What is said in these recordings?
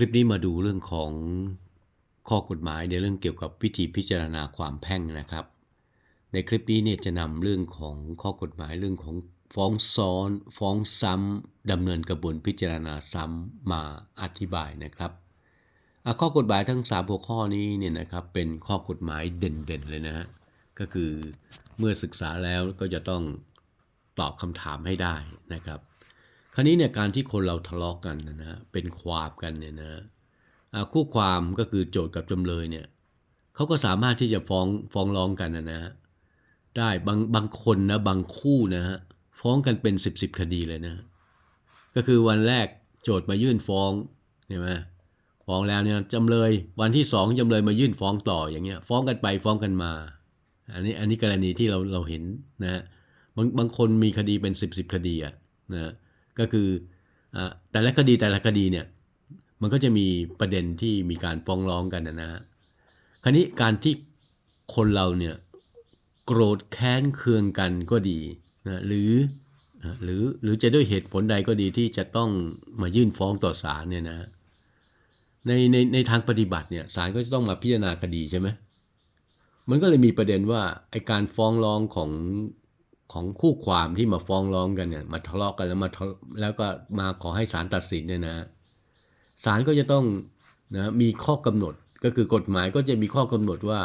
คลิปนี้มาดูเรื่องของข้อกฎหมายในเรื่องเกี่ยวกับวิธีพิจารณาความแพ่งนะครับ ในคลิปนี้เนี่ยจะนำเรื่องของข้อกฎหมายเรื่องของฟ้องซ้อน ฟ้องซ้ำดำเนินกระบวนพิจารณาซ้ำมาอธิบายนะครับข้อกฎหมายทั้ง3หัวข้อนี้เนี่ยนะครับเป็นข้อกฎหมายเด่นๆเลยนะฮะก็คือเมื่อศึกษาแล้วก็จะต้องตอบคำถามให้ได้นะครับ ราวนี้เนี่ยการที่คนเราทะเลาะกันนะนะเป็นความกันเนี่ยนะคู่ความก็คือโจทย์กับจำเลยเนี่ยเขาก็สามารถที่จะฟ้องฟ้องร้องกันนะนะได้บางบางคนนะบางคู่นะฮะฟ้องกันเป็นสิบสิบคดีเลยนะ ก็คือวันแรกโจทย์มายื่นฟ้องใช่ไหมฟ้องแล้วเนี่ยจำเลยวันที่สองจำเลยมายื่นฟ้องต่ออย่างเงี้ยฟ้องกันไปฟ้องกันมา อันนี้อันนี้กรณีที่เราเราเห็นนะฮะบางบางคนมีคดีเป็นสิบสิบคดีอะนะ ก็คืออแต่ละคดีแต่ละคดีเนี่ยมันก็จะมีประเด็นที่มีการฟ้องร้องกันนะฮะคราวนี้การที่คนเราเนี่ยโกรธแค้นเคืองกันก็ดีนะหรือหรือหรือจะด้วยเหตุผลใดก็ดีที่จะต้องมายื่นฟ้องต่อศาลเนี่ยนะฮะในในในทางปฏิบัติเนี่ยศาลก็จะต้องมาพิจารณาคดีใช่ไหมมันก็เลยมีประเด็นว่าไอการฟ้องร้องของ ของคู่ความที่มาฟ้องร้องกันเนี่ยมาทะเลาะกันแล้วมาแล้วก็มาขอให้ศาลตัดสินเนี่ยนะศาลก็จะต้องนะมีข้อกำหนดก็คือกฎหมายก็จะมีข้อกำหนดว่า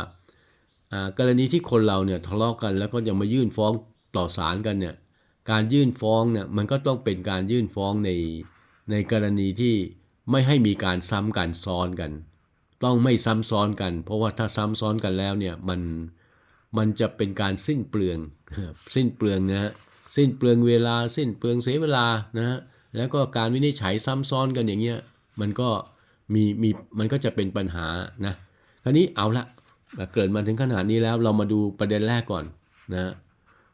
อ่ากรณีที่คนเราเนี่ยทะเลาะกันแล้วก็ยังมายื่นฟ้องต่อศาลกันเนี่ยการยื่นฟ้องเนี่ยมันก็ต้องเป็นการยื่นฟ้องในในกรณีที่ไม่ให้มีการซ้ำกันซ้อนกัน ต้องไม่ซ้ำซ้อนกัน เพราะว่าถ้าซ้ำซ้อนกันแล้วเนี่ยมัน มันจะเป็นการสิ้นเปลือง สิ้นเปลืองนะฮะสิ้นเปลืองเวลาสิ้นเปลืองเสียเวลานะฮะแล้วก็การวินิจฉัยซ้ำซ้อนกันอย่างเงี้ยมันก็มีมีมันก็จะเป็นปัญหานะคราวนี้เอาละเกิดมาถึงขนาดนี้แล้วเรามาดูประเด็นแรกก่อนนะฮะ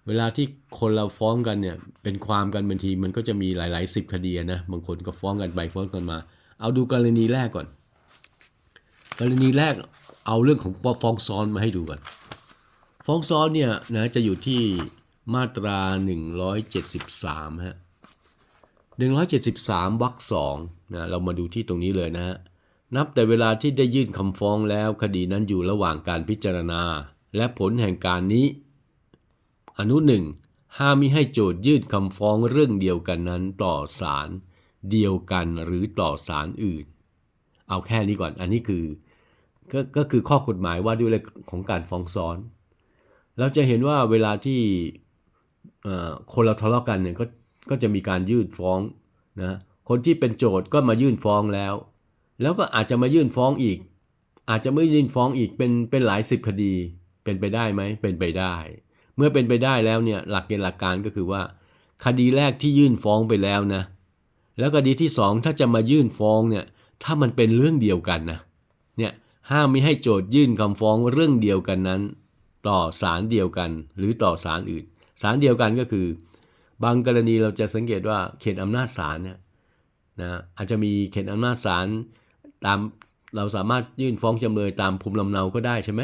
เวลาที่คนเราฟ้องกันเนี่ยเป็นความกันบางทีมันก็จะมีหลายๆสิบคดีนะบางคนก็ฟ้องกันไปฟ้องกันมา เอาดูกรณีแรกก่อน กรณีแรกเอาเรื่องของฟ้องซ้อนมาให้ดูก่อน ฟ้องซ้อนเนี่ยนะจะอยู่ที่มาตรา 173 ฮะ 173วรรคสองนะเรามาดูที่ตรงนี้เลยนะฮะ นับแต่เวลาที่ได้ยื่นคำฟ้องแล้วคดีนั้นอยู่ระหว่างการพิจารณา และผลแห่งการนี้ อนุหนึ่งห้ามมิให้โจทยื่นคำฟ้องเรื่องเดียวกันนั้นต่อศาลเดียวกันหรือต่อศาลอื่น เอาแค่นี้ก่อนอันนี้คือก็ก็คือข้อกฎหมายว่าด้วยเรื่องของการฟ้องซ้อน เราจะเห็นว่าเวลาที่คนเราทะเลาะกันเนี่ยก็ก็จะมีการยื่นฟ้องนะคนที่เป็นโจทย์ก็มายื่นฟ้องแล้ว แล้วก็อาจจะมายื่นฟ้องอีก อาจจะไม่ยื่นฟ้องอีกเป็นเป็นหลายสิบคดีเป็นไปได้ไหมเป็นไปได้ เมื่อเป็นไปได้แล้วเนี่ยหลักเกณฑ์หลักการก็คือว่า คดีแรกที่ยื่นฟ้องไปแล้วนะแล้วคดีที่สองถ้าจะมายื่นฟ้องเนี่ยถ้ามันเป็นเรื่องเดียวกันนะเนี่ยห้ามไม่ให้โจทยื่นคำฟ้องเรื่องเดียวกันนั้น ต่อศาลเดียวกัน หรือต่อศาลอื่นศาลเดียวกันก็คือ บางกรณีเราจะสังเกตว่าเขตอำนาจศาลเนี่ยนะอาจจะมีเขตอำนาจศาลตามเราสามารถยื่นฟ้องจำเลยตามภูมิลำเนาก็ได้ใช่ไหม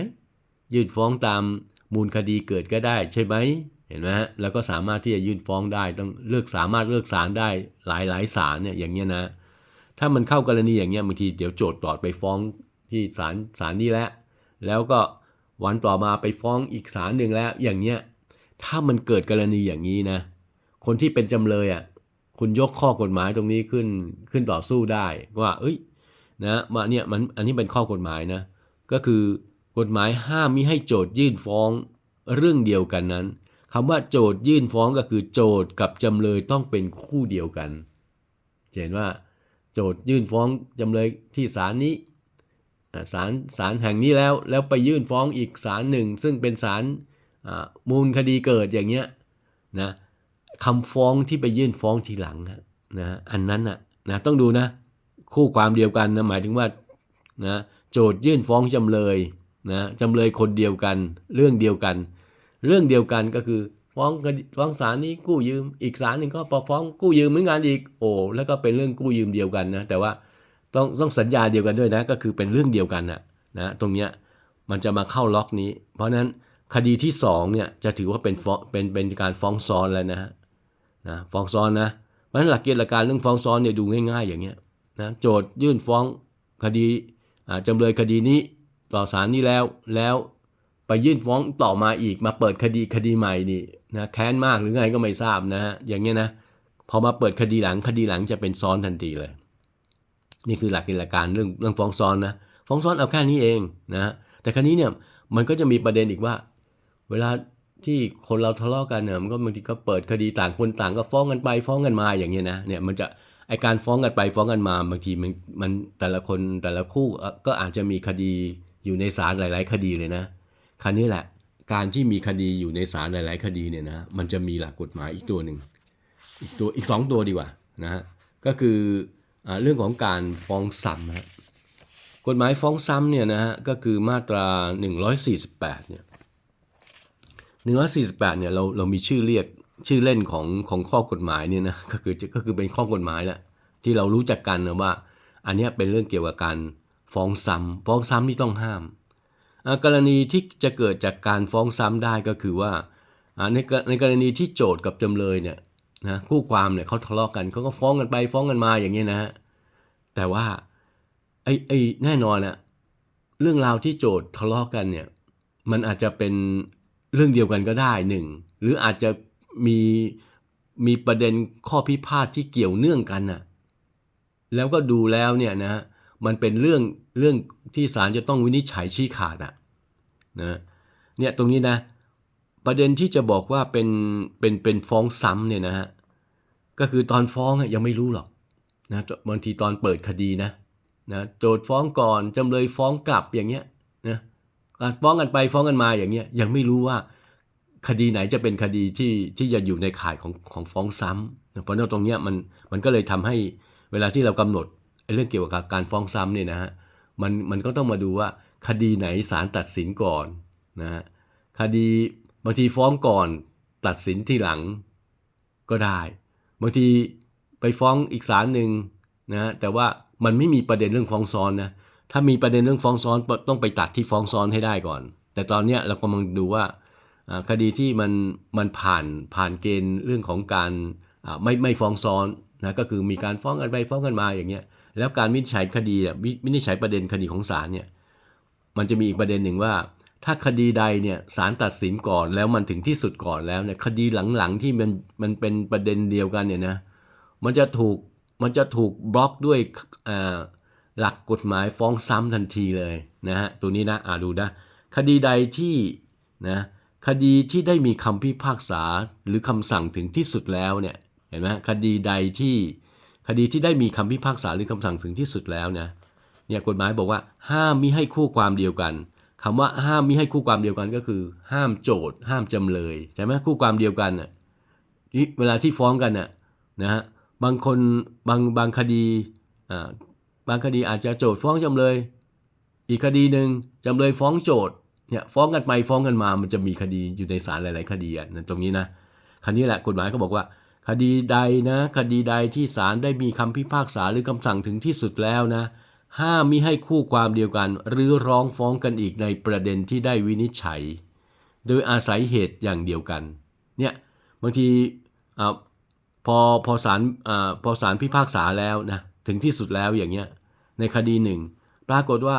ยื่นฟ้องตามมูลคดีเกิดก็ได้ใช่ไหมเห็นไหมฮะแล้วก็สามารถที่จะยื่นฟ้องได้ต้องเลือกสามารถเลือกศาลได้หลายหลายศาลเนี่ยอย่างเงี้ยนะ ถ้ามันเข้ากรณีอย่างเงี้ยบางทีเดี๋ยวโจทย์ต่อไปฟ้องที่ศาลศาลนี้แล้วแล้วก็ วันต่อมาไปฟ้องอีกศาลหนึ่งแล้วอย่างเงี้ยถ้ามันเกิดกรณีอย่างนี้นะ คนที่เป็นจำเลยอะคุณยกข้อกฎหมายตรงนี้ขึ้นขึ้นต่อสู้ได้ว่า เอ้ยนะมาเนี่ยมันอันนี้เป็นข้อกฎหมายนะ ก็คือกฎหมายห้ามมิให้โจทยื่นฟ้องเรื่องเดียวกันนั้นคำว่าโจทยื่นฟ้องก็คือโจทกับจำเลยต้องเป็นคู่เดียวกันเห็นว่า โจทยื่นฟ้องจำเลยที่ศาลนี้ ศาลศาลแห่งนี้แล้วแล้วไปยื่นฟ้องอีกศาลหนึ่ง ซึ่งเป็นศาลมูลคดีเกิดอย่างเงี้ยนะคำฟ้องที่ไปยื่นฟ้องทีหลังนะอันนั้นนะนะต้องดูนะคู่ความเดียวกันนะหมายถึงว่านะโจทยื่นฟ้องจำเลยนะจำเลยคนเดียวกัน เรื่องเดียวกัน เรื่องเดียวกันก็คือฟ้องฟ้องศาลนี้กู้ยืม อีกศาลหนึ่งก็ฟ้องกู้ยืมเหมือนกันอีกโอ้แล้วก็เป็นเรื่องกู้ยืมเดียวกันนะแต่ว่า ต้องต้องสัญญาเดียวกันด้วยนะ ก็คือเป็นเรื่องเดียวกันนะนะตรงเนี้ยมันจะมาเข้าล็อกนี้ เพราะฉะนั้นคดีที่2เนี่ยจะถือว่าเป็นเป็นเป็นการฟ้องซ้อนแล้วนะฮะนะฟ้องซ้อนนะเพราะฉะนั้นหลักเกณฑ์หลักการเรื่องฟ้องซ้อนเนี่ยดูง่าย ๆ อย่างเงี้ยนะโจทยื่นฟ้องคดีอ่าจำเลยคดีนี้ต่อศาลนี้แล้วแล้วไปยื่นฟ้องต่อมาอีกมาเปิดคดีคดีใหม่นี่นะแค้นมากหรือไงก็ไม่ทราบนะฮะอย่างเงี้ยนะพอมาเปิดคดีหลังคดีหลังจะเป็นซ้อนทันทีเลย นี่คือหลักหลัการเรื่องเรื่องฟ้องซ้อนนะฟ้องซ้อนเอาแค่นี้เองนะแต่ครั้นี้เนี่ยมันก็จะมีประเด็นอีกว่า เวลาที่คนเราทะเลาะกันเนี่ยมันก็บางทีก็เปิดคดีต่างคนต่างก็ฟ้องกันไปฟ้องกันมาอย่างเงี้ยนะเนี่ยมันจะไอการฟ้องกันไปฟ้องกันมาบางทีมันมันแต่ละคนแต่ละคู่ก็อาจจะมีคดีอยู่ในศาลหลาย ๆ คดีเลยนะคราวนี้แหละการที่มีคดีอยู่ในศาลหลาย ๆ คดีเนี่ยนะมันจะมีหลักกฎหมายอีกตัวหนึ่งอีกตัวอีกสองตัวดีกว่านะฮะก็คือ เรื่องของการฟ้องซ้ำฮะกฎหมายฟ้องซ้ำเนี่ยนะฮะก็คือมาตรา 148เนี่ย148เนี่ยเราเรามีชื่อเรียกชื่อเล่นของของข้อกฎหมายเนี่ยนะก็คือก็คือเป็นข้อกฎหมายแหละที่เรารู้จักกันนะว่า อันนี้เป็นเรื่องเกี่ยวกับการฟ้องซ้ำฟ้องซ้ำที่ต้องห้าม กรณีที่จะเกิดจากการฟ้องซ้ำได้ก็คือว่าในในกรณีที่โจทย์กับจำเลยเนี่ย นะคู่ความเนี่ยเขาทะเลาะกันเขาก็ฟ้องกันไปฟ้องกันมาอย่างเงี้นะฮะแต่ว่าไอ้ไอ้แน่นอนอะเรื่องราวที่โจทย์ทะเลาะกันเนี่ยมันอาจจะเป็นเรื่องเดียวกันก็ได้หนึ่งหรืออาจจะมีมีประเด็นข้อพิพาทที่เกี่ยวเนื่องกันน่ะแล้วก็ดูแล้วเนี่ยนะฮะมันเป็นเรื่องเรื่องที่ศาลจะต้องวินิจฉัยชี้ขาดอะนะเนี่ยตรงนี้นะประเด็นที่จะบอกว่าเป็นเป็นเป็นฟ้องซ้ำเนี่ยนะฮะ ก็คือตอนฟ้องยังไม่รู้หรอกนะบางทีตอนเปิดคดีนะนะโจทย์ฟ้องก่อนจำเลยฟ้องกลับอย่างเงี้ยนะฟ้องกันไปฟ้องกันมาอย่างเงี้ยยังไม่รู้ว่าคดีไหนจะเป็นคดีที่ที่จะอยู่ในข่ายของของฟ้องซ้ำเพราะนั้นตรงเนี้ยมันมันก็เลยทำให้เวลาที่เรากำหนดเรื่องเกี่ยวกับการฟ้องซ้ำเนี่ยนะฮะมันมันก็ต้องมาดูว่าคดีไหนศาลตัดสินก่อนนะฮะคดีบางทีฟ้องก่อนตัดสินที่หลังก็ได้ บางทีไปฟ้องอีกศาลหนึ่งนะแต่ว่ามันไม่มีประเด็นเรื่องฟ้องซ้อนนะถ้ามีประเด็นเรื่องฟ้องซ้อนต้องไปตัดที่ฟ้องซ้อนให้ได้ก่อน แต่ตอนนี้เรากำลังดูว่าคดีที่มันมันผ่านผ่านเกณฑ์เรื่องของการไม่ไม่ฟ้องซ้อนนะก็คือมีการฟ้องกันไปฟ้องกันมาอย่างเงี้ยแล้วการวินิจฉัยคดีวินิจฉัยประเด็นคดีของศาลเนี่ยมันจะมีอีกประเด็นหนึ่งว่า ถ้าคดีใดเนี่ยศาลตัดสินก่อนแล้วมันถึงที่สุดก่อนแล้วเนี่ยคดีหลังๆที่มันมันเป็นประเด็นเดียวกันเนี่ยนะมันจะถูกมันจะถูกบล็อกด้วยหลักกฎหมายฟ้องซ้ำทันทีเลยนะฮะตัวนี้นะอ่าดูนะคดีใดที่นะคดีที่ได้มีคำพิพากษาหรือคำสั่งถึงที่สุดแล้วเนี่ยเห็นไหมคดีใดที่คดีที่ได้มีคำพิพากษาหรือคำสั่งถึงที่สุดแล้วนะเนี่ยกฎหมายบอกว่าห้ามมิให้คู่ความเดียวกัน คำว่าห้ามมิให้คู่ความเดียวกันก็คือ ห้ามโจทย์ ห้ามจำเลยใช่ไหมคู่ความเดียวกันน่ะที่เวลาที่ฟ้องกันน่ะนะฮะบางคนบางบางคดีอ่าบางคดีอาจจะโจทย์ฟ้องจำเลย อีกคดีหนึ่งจำเลยฟ้องโจทย์เนี่ยฟ้องกันไปฟ้องกันมามันจะมีคดีอยู่ในศาลหลาย ๆ คดีอะนะตรงนี้นะคันนี้แหละกฎหมายก็บอกว่า คดีใดนะ คดีใดที่ศาลได้มีคำพิพากษาหรือคำสั่งถึงที่สุดแล้วนะ ห้ามมิให้คู่ความเดียวกัน หรือร้องฟ้องกันอีกในประเด็นที่ได้วินิจฉัย โดยอาศัยเหตุอย่างเดียวกันเนี่ยบางทีอพอพอศาลพอศาลพิพากษาแล้วนะถึงที่สุดแล้วอย่างเงี้ยในคดีหนึ่งปรากฏว่า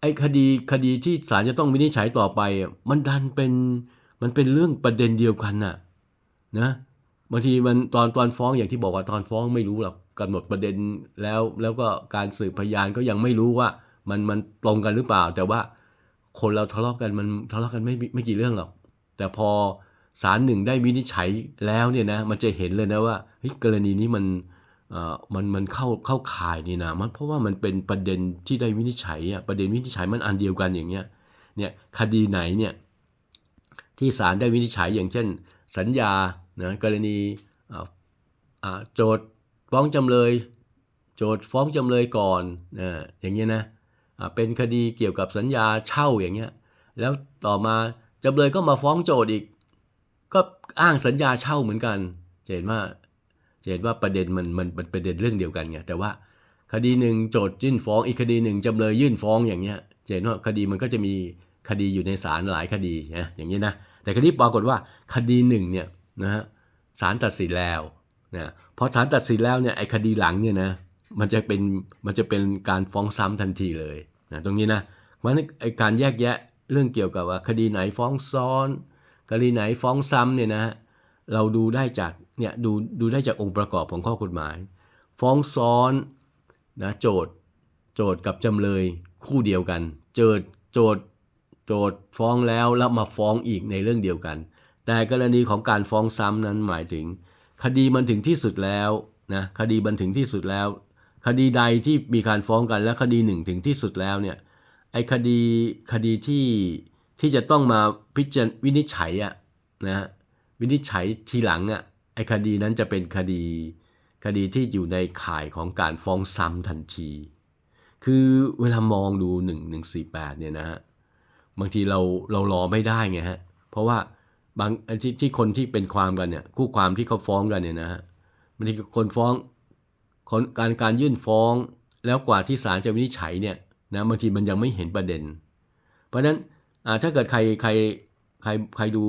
ไอ้คดีคดีที่ศาลจะต้องวินิจฉัยต่อไป มันดันเป็นมันเป็นเรื่องประเด็นเดียวกันน่ะนะบางทีมันตอนตอนฟ้องอย่างที่บอกว่าตอนฟ้องไม่รู้หรอก กำหนดประเด็นแล้วแล้วก็การสืบพยานก็ยังไม่รู้ว่ามันมันตรงกันหรือเปล่า แต่ว่าคนเราทะเลาะกันมันทะเลาะกันไม่ไม่กี่เรื่องหรอก แต่พอศาลหนึ่งได้วินิจฉัยแล้วเนี่ยนะมันจะเห็นเลยนะว่าเฮ้ยกรณีนี้มันเอ่อมันมันเข้าเข้าข่ายนี่นะมันเพราะว่ามันเป็นประเด็นที่ได้วินิจฉัยอะประเด็นวินิจฉัยมันอันเดียวกันอย่างเงี้ยเนี่ยคดีไหนเนี่ยที่ศาลได้วินิจฉัยอย่างเช่น สัญญานะกรณีอ่าโจทย์ ฟ้องจำเลย โจท์ฟ้องจำเลยก่อนนะอย่างเงี้ยนะเป็นคดีเกี่ยวกับสัญญาเช่าอย่างเงี้ยแล้วต่อมาจำเลยก็มาฟ้องโจทย์อีก ก็อ้างสัญญาเช่าเหมือนกันจะเห็นว่าจะเห็นว่าประเด็นมันมันมันประเด็นเรื่องเดียวกันไงแต่ว่าคดีหนึ่งโจทยื่นฟ้องอีกคดีหนึ่งจำเลยยื่นฟ้องอย่างเงี้ยจะเห็นว่าคดีมันก็จะมีคดีอยู่ในศาลหลายคดีนะอย่างนี้นะแต่คดีปรากฏว่าคดีหนึ่งเนี่ยนะฮะศาลตัดสินแล้วนะ พอศาลตัดสินแล้วเนี่ยไอ้คดีหลังเนี่ยนะมันจะเป็นมันจะเป็นการฟ้องซ้ำทันทีเลยนะตรงนี้นะเพราะฉะนั้นไอ้การแยกแยะเรื่องเกี่ยวกับว่าคดีไหนฟ้องซ้อนคดีไหนฟ้องซ้ำเนี่ยนะฮะเราดูได้จากเนี่ยดูดูได้จากองค์ประกอบของข้อกฎหมาย ฟ้องซ้อนนะโจทย์โจทย์กับจำเลยคู่เดียวกัน เจอโจทย์โจทย์ฟ้องแล้วแล้วมาฟ้องอีกในเรื่องเดียวกัน แต่กรณีของการฟ้องซ้ำนั้นหมายถึง คดีมันถึงที่สุดแล้วนะคดีมันถึงที่สุดแล้ว คดีใดที่มีการฟ้องกันและคดีหนึ่งถึงที่สุดแล้วเนี่ยไอ้คดีคดีที่ที่จะต้องมาพิจารวินิจฉัยอะนะฮะวินิจฉัยทีหลังอะไอ้คดีนั้นจะเป็นคดีคดีที่อยู่ในข่ายของการฟ้องซ้ำทันที คือเวลามองดู 1 1 4 8เนี่ยนะฮะบางทีเราเรารอไม่ได้ไงฮะเพราะว่า บางที่ที่คนที่เป็นความกันเนี่ย คู่ความที่เขาฟ้องกันเนี่ยนะฮะบางทีคนฟ้องคนการการยื่นฟ้องแล้วกว่าที่ศาลจะวินิจฉัยเนี่ยนะบางทีมันยังไม่เห็นประเด็น เพราะฉะนั้นอ่าถ้าเกิดใครใครใครใครดู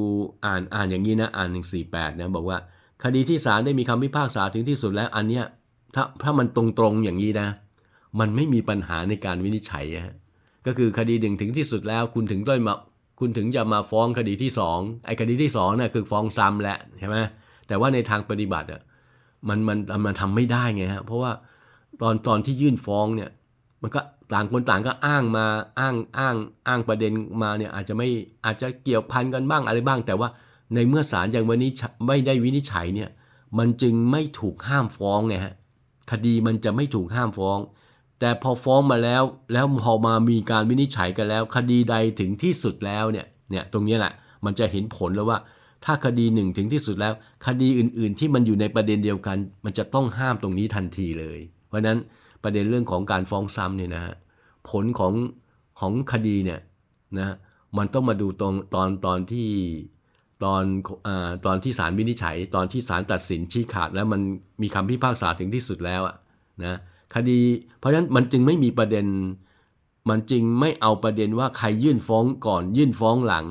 อ่านอ่านอย่างนี้นะอ่าน 148นะบอกว่า คดีที่ศาลได้มีคำพิพากษาถึงที่สุดแล้วอันเนี้ยถ้าถ้ามันตรงๆอย่างนี้นะ มันไม่มีปัญหาในการวินิจฉัยอะฮะก็คือคดีหนึ่งถึงที่สุดแล้ว คุณถึงได้มา คุณถึงจะมาฟ้องคดีที่สองไอ้คดีที่สองน่ะคือฟ้องซ้ำแหละใช่ไหมแต่ว่าในทางปฏิบัติอะมันมันมันทำไม่ได้ไงฮะเพราะว่าตอนตอนที่ยื่นฟ้องเนี่ยมันก็ต่างคนต่างก็อ้างมาอ้างอ้างอ้างประเด็นมาเนี่ยอาจจะไม่อาจจะเกี่ยวพันกันบ้างอะไรบ้าง แต่ว่าในเมื่อศาลยังวันนี้ไม่ได้วินิจฉัยเนี่ยมันจึงไม่ถูกห้ามฟ้องไงฮะคดีมันจะไม่ถูกห้ามฟ้อง แต่พอฟ้องมาแล้วแล้วพอมามีการวินิจฉัยกันแล้ว คดีใดถึงที่สุดแล้วเนี่ยเนี่ยตรงนี้แหละมันจะเห็นผลแล้วว่าถ้าคดีหนึ่งถึงที่สุดแล้ว คดีอื่น ๆ ที่มันอยู่ในประเด็นเดียวกัน มันจะต้องห้ามตรงนี้ทันทีเลย เพราะนั้นประเด็นเรื่องของการฟ้องซ้ำเนี่ยนะฮะผลของของคดีเนี่ยนะมันต้องมาดูตรงตอนตอนที่ตอนอ่าตอนที่ศาลวินิจฉัย ตอนที่ศาลตัดสินชี้ขาดแล้วมันมีคำพิพากษาถึงที่สุดแล้วอะนะ คดี เพราะฉะนั้นมันจึงไม่มีประเด็น มันจึงไม่เอาประเด็นว่าใครยื่นฟ้องก่อนยื่นฟ้องหลัง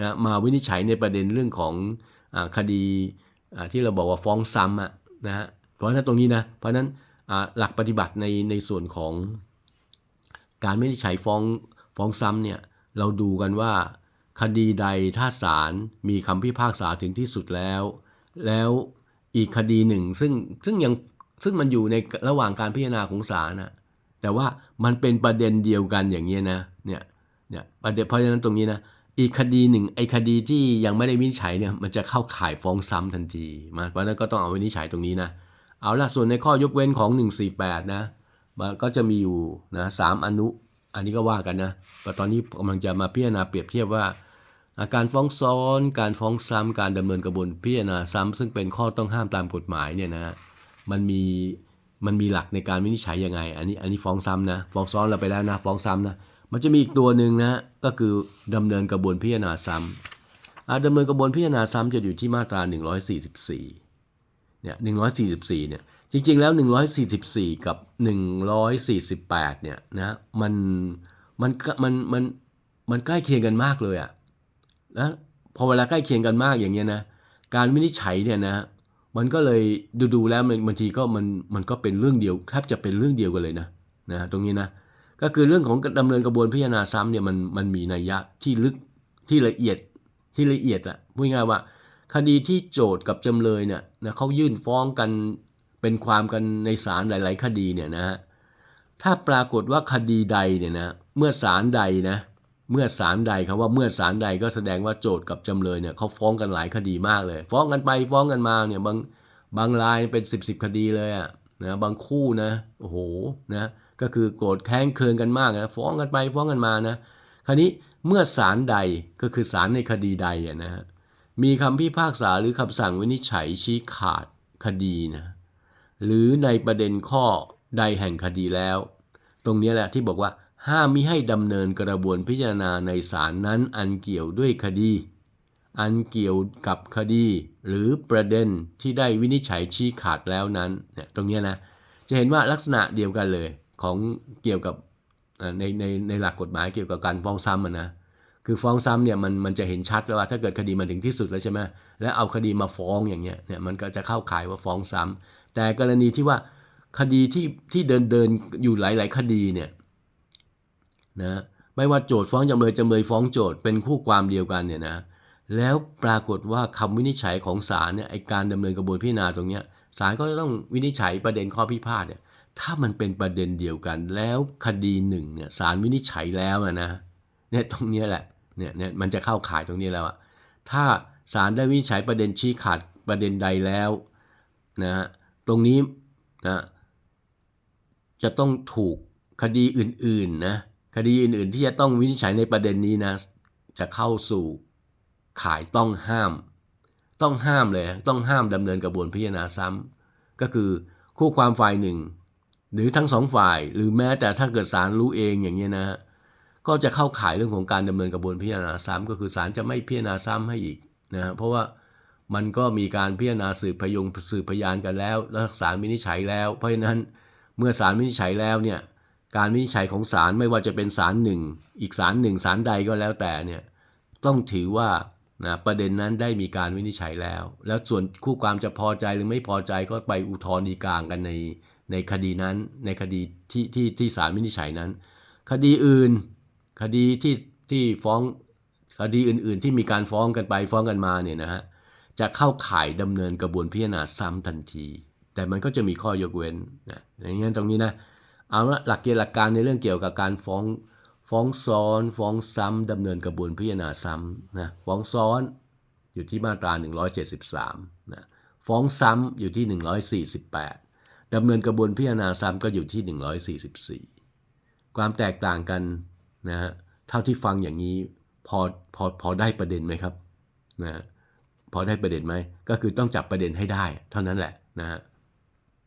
นะมาวินิจฉัยในประเด็นเรื่องของอคดีที่เราบอกว่าฟ้องซ้ำอะนะฮะเพราะฉะนั้นตรงนี้นะเพราะฉะนั้นหลักปฏิบัติในในส่วนของการวินิจฉัยฟ้องฟ้องซ้ำเนี่ยเราดูกันว่าคดีใดถ้าศาลมีคำพิพากษาถึงที่สุดแล้ว แล้วอีกคดีหนึ่งซึ่งซึ่งยัง ซึ่งมันอยู่ในระหว่างการพิจารณาของศาลนะแต่ว่ามันเป็นประเด็นเดียวกันอย่างเงี้นะเนี่ยเนี่ยประเด็นเพราะฉะนั้นตรงนี้นะอีกคดีหนึ่งไอ้คดีที่ยังไม่ได้วินิจฉัยเนี่ยมันจะเข้าข่ายฟ้องซ้ำทันทีมาเพราะฉะนั้นก็ต้องเอาวินิจฉัยตรงนี้นะเอาละส่วนในข้อยกเว้นของ 148 นะมันก็จะมีอยู่นะสามอนุ อันนี้ก็ว่ากันนะแต่ตอนนี้กำลังจะมาพิจารณาเปรียบเทียบว่าการฟ้องซ้อน การฟ้องซ้ำการดำเนินกระบวนพิจารณาซ้ำซึ่งเป็นข้อต้องห้ามตามกฎหมายเนี่ยนะ มันมีมันมีหลักในการวินิจฉัยยังไง อันนี้อันนี้ฟ้องซ้ำนะฟ้องซ้อนเราไปแล้วนะฟ้องซ้ำนะมันจะมีอีกตัวหนึ่งนะก็คือดำเนินกระบวนพิจารณาซ้ำอ่าดำเนินกระบวนพิจารณาซ้ำจะอยู่ที่มาตรา 144เนี่ย144เนี่ยจริงๆแล้ว 144 กับ 148เนี่ยนะมันมันมันมันมันใกล้เคียงกันมากเลยอะนะพอเวลาใกล้เคียงกันมากอย่างเงี้ยนะการวินิจฉัยเนี่ยนะ มันก็เลยดูๆแล้วมันบางทีก็มันมันก็เป็นเรื่องเดียวแทบจะเป็นเรื่องเดียวกันเลยนะนะตรงนี้นะก็คือเรื่องของดำเนินกระบวนพิจารณาซ้ำเนี่ยมันมันมีนัยยะที่ลึกที่ละเอียดที่ละเอียดอะพูดง่ายว่า คดีที่โจทย์กับจำเลยเนี่ยนะเขายื่นฟ้องกันเป็นความกันในศาลหลาย ๆ คดีเนี่ยนะฮะถ้าปรากฏว่าคดีใดเนี่ยนะเมื่อศาลใดนะ เมื่อศาลใดคำว่าเมื่อศาลใดก็แสดงว่าโจทย์กับจำเลยเนี่ยเขาฟ้องกันหลายคดีมากเลย ฟ้องกันไปฟ้องกันมาเนี่ยบางบางรายเป็น 10บสคดีเลยอะนะบางคู่นะโอ้โหนะก็คือโกรธแค้นเคืองกันมากนะฟ้องกันไปฟ้องกันมานะคราวนี้เมื่อศาลใดก็คือศาลในคดีใดอะนะฮะมีคำพิพากษาหรือคำสั่งวินิจฉัยชี้ขาดคดีนะหรือในประเด็นข้อใดแห่งคดีแล้ว ตรงนี้แหละที่บอกว่า ห้ามมิให้ดำเนินกระบวนพิจารณาในศาลนั้นอันเกี่ยวด้วยคดี อันเกี่ยวกับคดี หรือประเด็นที่ได้วินิจฉัยชี้ขาดแล้วนั้นเนี่ยตรงนี้นะจะเห็นว่าลักษณะเดียวกันเลยของเกี่ยวกับในในในหลักกฎหมายเกี่ยวกับการฟ้องซ้ำนะคือฟ้องซ้ำเนี่ยมันมันจะเห็นชัดแล้วว่าถ้าเกิดคดีมันถึงที่สุดแล้วใช่ไหมแล้วเอาคดีมาฟ้องอย่างเงี้ยเนี่ยมันก็จะเข้าข่ายว่าฟ้องซ้ำแต่กรณีที่ว่าคดีที่ที่เดินเดินอยู่หลาย ๆ คดีเนี่ย นะไม่ว่าโจทย์ฟ้องจำเลยจำเลยฟ้องโจทย์เป็นคู่ความเดียวกันเนี่ยนะแล้วปรากฏว่าคำวินิจฉัยของศาลเนี่ยไอการดำเนินกระบวนพิจารณาตรงเนี้ยศาลก็จะต้องวินิจฉัยประเด็นข้อพิพาทเนี่ยถ้ามันเป็นประเด็นเดียวกัน แล้วคดีหนึ่งเนี่ยศาลวินิจฉัยแล้วอะนะเนี่ยตรงเนี้ยแหละเนี่ยเนี่ยมันจะเข้าข่ายตรงนี้แล้วอะถ้าศาลได้วินิจฉัยประเด็นชี้ขาดประเด็นใดแล้วนะฮะตรงนี้นะจะต้องถูกคดีอื่นๆนะ คดีอื่นๆ ที่จะต้องวินิจฉัยในประเด็นนี้นะ จะเข้าสู่ขายต้องห้าม ต้องห้ามเลยต้องห้ามดำเนินกระบวนพิจารณาซ้ำก็คือคู่ความฝ่ายหนึ่ง หรือทั้งสองฝ่าย หรือแม้แต่ถ้าเกิดศาลรู้เองอย่างนี้นะก็จะเข้าข่ายเรื่องของการดำเนินกระบวนพิจารณาซ้ำก็คือศาลจะไม่พิจารณาซ้ำให้อีกนะฮะเพราะว่ามันก็มีการพิจารณาสืบพยงสืบพยานกันแล้ว แล้วศาลวินิจฉัยแล้ว เพราะฉะนั้นเมื่อศาลวินิจฉัยแล้วเนี่ย การวินิจฉัยของศาลไม่ว่าจะเป็นศาลหนึ่งอีกศาลหนึ่งศาลใดก็แล้วแต่เนี่ยต้องถือว่านะประเด็นนั้นได้มีการวินิจฉัยแล้ว แล้วส่วนคู่ความจะพอใจหรือไม่พอใจก็ไปอุทธรณ์ฎีกากันในในคดีนั้น ในคดีที่ที่ที่ศาลวินิจฉัยนั้น คดีอื่น คดีที่ที่ฟ้องคดีอื่น ๆ ที่มีการฟ้องกันไปฟ้องกันมาเนี่ยนะฮะจะเข้าข่ายดำเนินกระบวนพิจารณาซ้ำทันที แต่มันก็จะมีข้อยกเว้นนะอย่างนี้ตรงนี้นะ เอาละหลักเกณฑ์หลักการในเรื่องเกี่ยวกับการฟ้องฟ้องซ้อนฟ้องซ้ำดำเนินกระบวนพิจารณาซ้ำนะฟ้องซ้อนอยู่ที่มาตรา 173นะฟ้องซ้ำอยู่ที่ 148ดำเนินกระบวนพิจารณาซ้ำก็อยู่ที่ 144 ความแตกต่างกันนะฮะเท่าที่ฟังอย่างนี้พอพอพอได้ประเด็นไหมครับนะฮะพอได้ประเด็นไหมก็คือต้องจับประเด็นให้ได้ เท่านั้นแหละนะฮะ